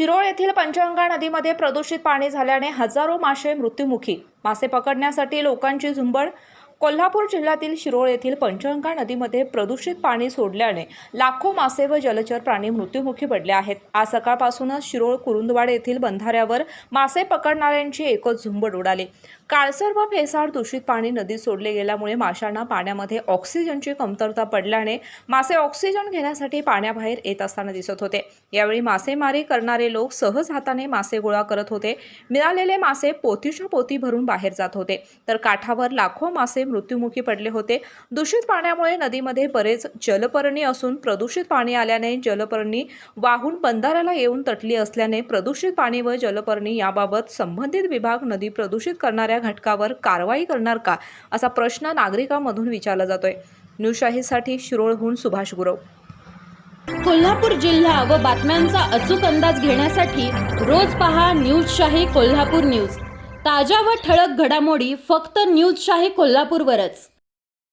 शिरोळ येथील पंचगंगा नदीमध्ये प्रदूषित पाणी झाल्याने हजारो मासे मृत्युमुखी. मासे पकडण्यासाठी लोकांची झुंबड कोल्हापूर जिल्ह्यातील शिरोळ येथील पंचगंगा नदीमध्ये प्रदूषित पाणी सोडल्याने लाखो मासे व जलचर प्राणी मृत्युमुखी पडले आहेत. आज सकाळपासूनच शिरोळ कुरुंदवाड येथील बंधाऱ्यावर मासे पकडणाऱ्यांची एकच झुंबड उडाली. काळसर व फेसाळ दूषित पाणी नदीत सोडले गेल्यामुळे माशांना पाण्यामध्ये ऑक्सिजनची कमतरता पडल्याने मासे ऑक्सिजन घेण्यासाठी पाण्याबाहेर येत असताना दिसत होते. यावेळी मासेमारी करणारे लोक सहज हाताने मासे गोळा करत होते. मिळालेले मासे पोतीच्या पोती भरून बाहेर जात होते. तर काठावर लाखो मासे मृत्युमुखी पडले होते. दूषित पाण्यामुळे नदीमध्ये बरेच जलपर्णी असून प्रदूषित पाणी आल्याने जलपर्णी वाहून बंधाऱ्याला येऊन तटली असल्याने प्रदूषित पाणी व जलपर्णी याबाबत संबंधित विभाग नदी प्रदूषित करणाऱ्या घटकावर कारवाई करणार का? असा प्रश्न नागरिकांमधून विचारला जातोय. न्यूशाहीसाठी शिरोळहून सुभाष गुरव. कोल्हापूर जिल्हा व बातम्यांचा अचूक अंदाज घेण्यासाठी रोज पहा न्यूज शाही कोल्हापूर न्यूज. ताज्या व ठळक घडामोडी फक्त न्यूजशाही कोल्हापूरवरच.